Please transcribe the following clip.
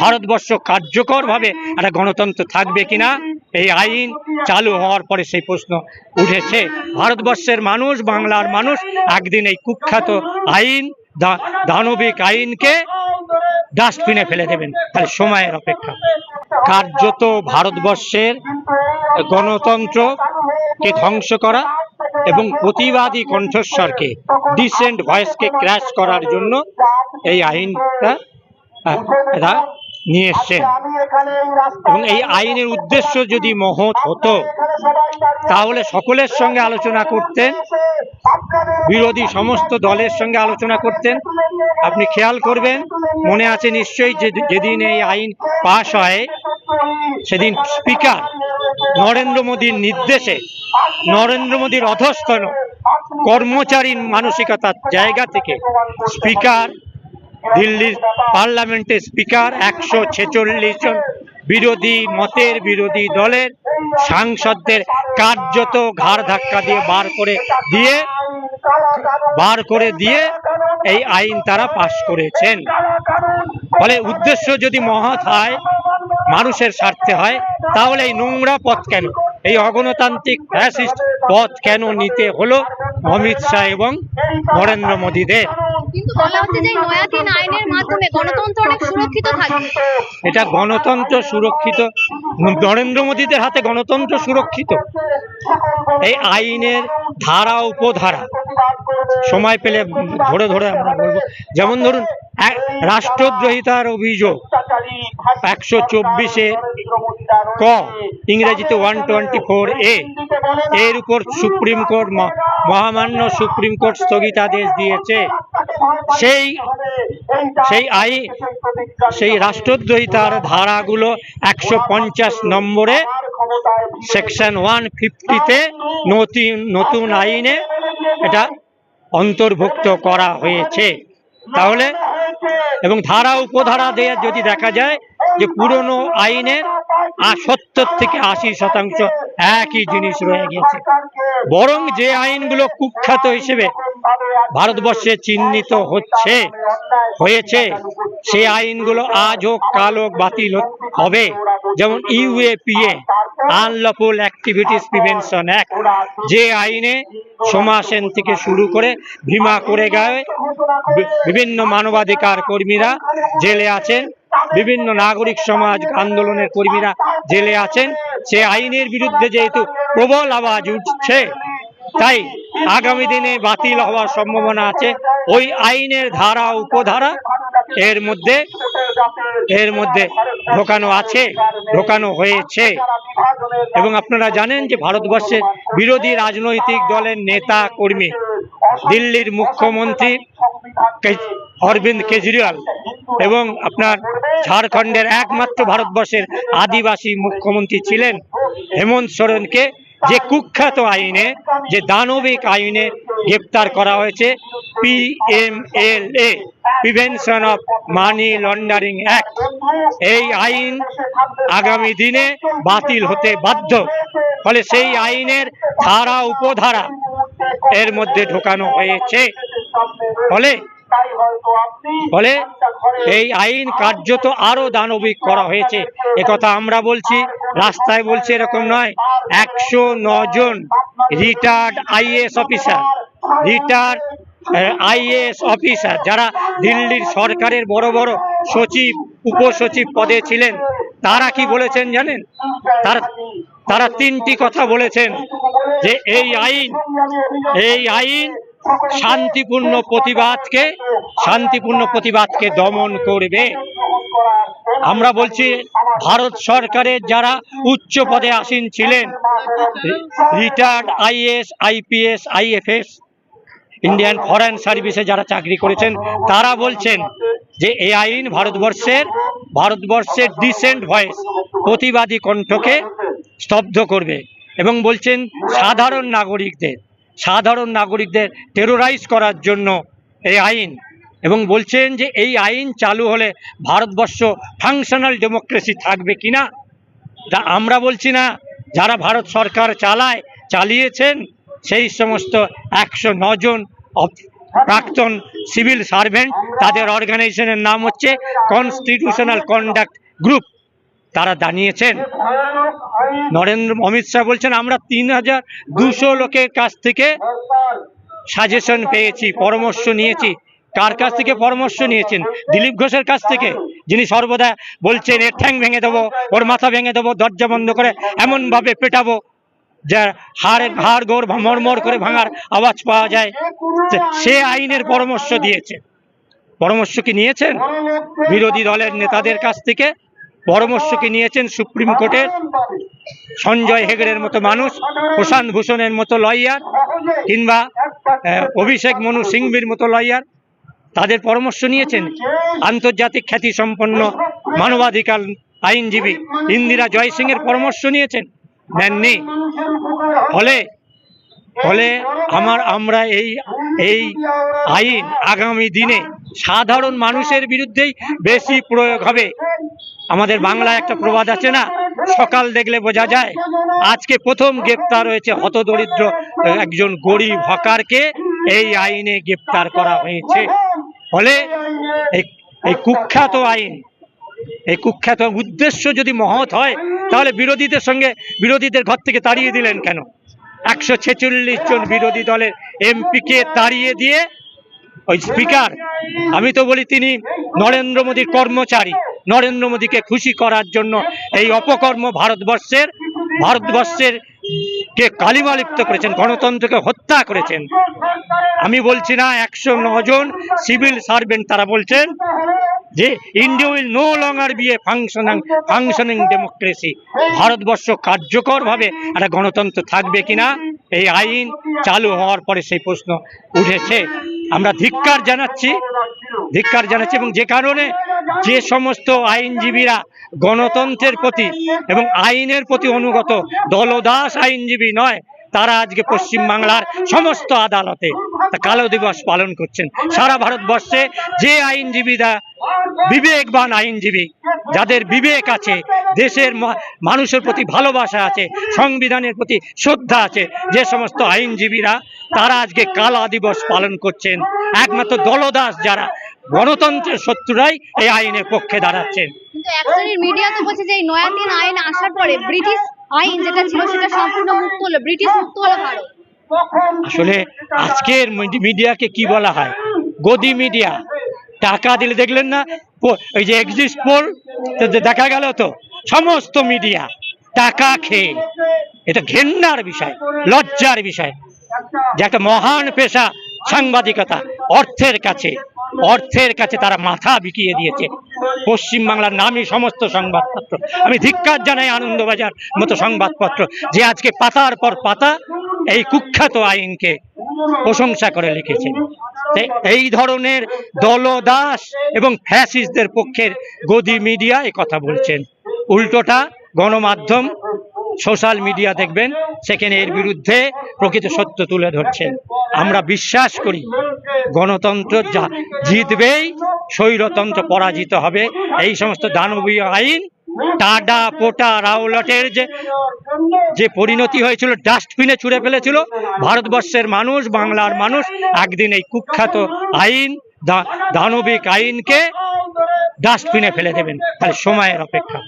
ভারতবর্ষ কার্যকরভাবে একটা গণতন্ত্র থাকবে কিনা, এই আইন চালু হওয়ার পরে সেই প্রশ্ন উঠেছে। ভারতবর্ষের মানুষ, বাংলার মানুষ একদিন এই কুখ্যাত আইন দানবিক আইনকে ডাস্টবিনে ফেলে দেবেন। তাহলে সময়ের অপেক্ষা। কার্যত ভারতবর্ষের গণতন্ত্রকে ধ্বংস করা এবং প্রতিবাদী কণ্ঠস্বরকে ডিসেন্ট ভয়েসকে ক্র্যাশ করার জন্য এই আইনটা আহ, এরা নিয়ে এসছেন। এবং এই আইনের উদ্দেশ্য যদি মহৎ হতো তাহলে সকলের সঙ্গে আলোচনা করতেন বিরোধী সমস্ত দলের সঙ্গে আলোচনা করতেন। আপনি খেয়াল করবেন মনে আছে নিশ্চয়ই যে যেদিন এই আইন পাশ হয় সেদিন স্পিকার নরেন্দ্র মোদীর নির্দেশে নরেন্দ্র মোদীর অধস্তন কর্মচারীর মানসিকতার জায়গা থেকে স্পিকার দিল্লির পার্লামেন্টের স্পিকার একশো ছেচল্লিশ জন বিরোধী মতের বিরোধী দলের সাংসদদের কার্যত ঘাড় ধাক্কা দিয়ে বার করে দিয়ে, বার করে দিয়ে এই আইন তারা পাশ করেছেন। ফলে উদ্দেশ্য যদি মহৎ হয়, মানুষের স্বার্থে হয়, তাহলে এই নোংরা পথ কেন? এই অগণতান্ত্রিক ফ্যাসিস্ট পথ কেন নিতে হলো? অমিত শাহ এবং নরেন্দ্র মোদীদের। কিন্তু বলা হচ্ছে যে নয়াদিন আইনের মাধ্যমে গণতন্ত্র অনেক সুরক্ষিত থাকবে। এটা গণতন্ত্র সুরক্ষিত। নরেন্দ্র মোদীদের হাতে গণতন্ত্র সুরক্ষিত। এই আইনের ধারা উপধারা সময় পেলে ধরে ধরে আমরা বলব। যেমন ধরুন রাষ্ট্রদ্রোহিতার অভিযোগ একশো চব্বিশে ক, ইংরেজিতে ওয়ান টোয়েন্টি ফোর এ। এর উপর সুপ্রিম কোর্ট মহামান্য সুপ্রিম কোর্ট স্থগিতাদেশ দিয়েছে। সেই সেই আইন সেই রাষ্ট্রদ্রোহিতার ধারাগুলো একশো পঞ্চাশ নম্বরে, সেকশন ওয়ান ফিফটিতে নতুন নতুন আইনে এটা অন্তর্ভুক্ত করা হয়েছে। তাহলে? এবং ধারা উপধারা দিয়ে যদি দেখা যায় যে পুরনো আইনের সত্তর থেকে আশি শতাংশ একই জিনিস রয়ে গেছে বরং যে আইনগুলো কুখ্যাত হিসেবে ভারতবর্ষে চিহ্নিত হচ্ছে হয়েছে সেই আইনগুলো আজ হোক কাল হোক বাতিল হবে। যেমন UAPA unlawful activities prevention act যে আইনে সোমা সেন থেকে শুরু করে ভীমা করে গায়ে। বিভিন্ন মানবাধিকার কর্মীরা জেলে আছেন। বিভিন্ন নাগরিক সমাজ আন্দোলনের কর্মীরা জেলে আছেন। সে আইনের বিরুদ্ধে যেহেতু প্রবল আওয়াজ উঠছে, তাই আগামী দিনে বাতিল হওয়ার সম্ভাবনা আছে। ওই আইনের ধারা, উপধারা এর মধ্যে এর মধ্যে ঢোকানো আছে, ঢোকানো হয়েছে। এবং আপনারা জানেন যে ভারতবর্ষের বিরোধী রাজনৈতিক দলের নেতা কর্মী, দিল্লির মুখ্যমন্ত্রী অরবিন্দ কেজরিওয়াল এবং আপনার ঝাড়খণ্ডের একমাত্র ভারতবর্ষের আদিবাসী মুখ্যমন্ত্রী ছিলেন হেমন্ত সোরেনকে যে কুখ্যাত আইনে, যে দানবিক আইনে গ্রেপ্তার করা হয়েছে PMLA prevention of money laundering act. এই আইন আগামী দিনে বাতিল হতে বাধ্য। ফলে সেই আইনের ধারা, উপধারা এর মধ্যে ঢোকানো হয়েছে। ফলে ফলে এই আইন কার্যত আরও দানবিক করা হয়েছে। একথা আমরা বলছি রাস্তায় বলছে এরকম নয়, একশো জন retired IAS officer retired IAS officer যারা দিল্লির সরকারের বড় বড় সচিব, উপসচিব পদে ছিলেন, তারা কি বলেছেন জানেন? তারা তারা তিনটি কথা বলেছেন যে এই আইন এই আইন শান্তিপূর্ণ প্রতিবাদকে শান্তিপূর্ণ প্রতিবাদকে দমন করবে। আমরা বলছি, ভারত সরকারের যারা উচ্চ পদে আসীন ছিলেন, retired IAS IPS, IFS, Indian foreign সার্ভিসে যারা চাকরি করেছেন, তারা বলছেন যে এই আইন ভারতবর্ষের ভারতবর্ষের ডিসেন্ট ভয়েস প্রতিবাদী কণ্ঠকে স্তব্ধ করবে এবং বলছেন সাধারণ নাগরিকদের সাধারণ নাগরিকদের টেরোরাইজ করার জন্য এই আইন এবং বলছেন যে এই আইন চালু হলে ভারতবর্ষ ফাংশনাল ডেমোক্রেসি থাকবে কিনা? তা আমরা বলছি না, যারা ভারত সরকার চালায়, চালিয়েছেন, সেই সমস্ত একশো জন প্রাক্তন সিভিল সার্ভেন্ট তাদের অর্গানাইজেশনের নাম হচ্ছে কনস্টিটিউশনাল কন্ডাক্ট গ্রুপ তারা জানিয়েছেন নরেন্দ্র, অমিত শাহ বলছেন, আমরা তিন হাজার দুশো লোকের কাছ থেকে সাজেশন পেয়েছি, পরামর্শ নিয়েছি। কার কাছ থেকে পরামর্শ নিয়েছেন? দিলীপ ঘোষের কাছ থেকে? যিনি সর্বদা বলছেন, এর ঠ্যাং ভেঙে দেবো, ওর মাথা ভেঙে দেবো, দরজা বন্ধ করে এমনভাবে পেটাবো যা হাড়ের হাড় গোড় মরমর করে ভাঙার আওয়াজ পাওয়া যায়। সে- আইনের পরামর্শ দিয়েছে। পরামর্শ কি নিয়েছেন? বিরোধী দলের নেতাদের কাছ থেকে পরামর্শ কি নিয়েছেন? সুপ্রিম কোর্টের? সঞ্জয় হেগড়ের মতো মানুষ, প্রশান্ত ভূষণের মতো লয়ার, কিংবা অভিষেক মনু সিংভির মতো লয়ার তাদের পরামর্শ নিয়েছেন, আন্তর্জাতিক খ্যাতি সম্পন্ন মানবাধিকার আইনজীবী ইন্দিরা জয় সিং এর পরামর্শ নিয়েছেন। নেননি ফলে ফলে আমার, আমরা এই এই আইন আগামী দিনে সাধারণ মানুষের বিরুদ্ধেই বেশি প্রয়োগ হবে। আমাদের বাংলায় একটা প্রবাদ আছে না, সকাল দেখলে বোঝা যায়, আজকে প্রথম গ্রেপ্তার হয়েছে হতদরিদ্র একজন গরিব হকারকে, এই আইনে গ্রেপ্তার করা হয়েছে। ফলে এই কুখ্যাত আইন, এই কুখ্যাত উদ্দেশ্য যদি মহৎ হয়, তাহলে বিরোধীদের সঙ্গে বিরোধীদের ঘর থেকে তাড়িয়ে দিলেন কেন? একশো ছেচল্লিশ জন বিরোধী দলের এমপিকে তাড়িয়ে দিয়ে ওই স্পিকার, আমি তো বলি তিনি নরেন্দ্র মোদীর কর্মচারী, নরেন্দ্র মোদীকে খুশি করার জন্য এই অপকর্ম ভারতবর্ষের ভারতবর্ষের কে কালিমা লিপ্ত করেছেন, গণতন্ত্রকে হত্যা করেছেন। আমি বলছি না, একশো জন সিভিল সার্ভেন্ট তারা বলছেন যে India will no longer be a functioning functioning democracy Bharatvarsha কার্যকরভাবে একটা গণতন্ত্র থাকবে কিনা, এই আইন চালু হওয়ার পরে সেই প্রশ্ন উঠেছে। আমরা ধিক্কার জানাচ্ছি ধিক্কার জানাচ্ছি এবং যে কারণে যে সমস্ত আইনজীবীরা গণতন্ত্রের প্রতি এবং আইনের প্রতি অনুগত, দলদাস আইনজীবী নয় তারা আজকে পশ্চিম বাংলার সমস্ত আদালতে কালো দিবস পালন করছেন। সারা ভারতবর্ষে যে আইনজীবীরা বিবেকবান আইনজীবী, যাদের বিবেক আছে, দেশের মানুষের প্রতি ভালোবাসা আছে, সংবিধানের প্রতি শ্রদ্ধা আছে, যে সমস্ত আইনজীবীরা তারা আজকে কালা দিবস পালন করছেন। একমাত্র দলদাস যারা, গণতন্ত্রের শত্রুরাই এই আইনের পক্ষে দাঁড়াচ্ছেন। মিডিয়া তো বলছে যে এই নয়া তিন আইন আসার পরে ব্রিটিশ আইন যেটা ছিল সেটা সম্পূর্ণ মুক্ত হলো, ব্রিটিশ মুক্ত হলো ভারত। আসলে আজকের মিডিয়াকে কি বলা হয়? গদি মিডিয়া। টাকা দিলে দেখলেন না ওই যে এক্সিস্ট পোল দেখা গেল তো, সমস্ত মিডিয়া টাকা খেয়ে। এটা ঘেন্নার বিষয়, লজ্জার বিষয়। যে একটা মহান পেশা, সাংবাদিকতা, অর্থের কাছে। অর্থের কাছে তারা মাথা বিকিয়ে দিয়েছে। পশ্চিম বাংলার নামী সমস্ত সংবাদপত্র। আমি ধিক্কার জানাই আনন্দবাজার মতো সংবাদপত্র যে আজকে পাতার পর পাতা এই কুখ্যাত আইনকে প্রশংসা করে লিখেছে। এই ধরনের দলদাস এবং ফ্যাসিস্টদের পক্ষের গদি মিডিয়া কথা বলছেন। উল্টোটা গণমাধ্যম সোশ্যাল মিডিয়া দেখবেন, সেখানে এর বিরুদ্ধে প্রকৃত সত্য তুলে ধরছেন। আমরা বিশ্বাস করি, গণতন্ত্র যা জিতবেই স্বৈরতন্ত্র পরাজিত হবে। এই সমস্ত দানবীয় আইন, টাডা পোটা রাওলটের যে যে পরিণতি হয়েছিল, ডাস্টবিনে ছুঁড়ে ফেলেছিল, ভারতবর্ষের মানুষ, বাংলার মানুষ, একদিন এই কুখ্যাত আইন দানবিক আইনকে ডাস্টবিনে ফেলে দেবেন। তাহলে সময়ের অপেক্ষা।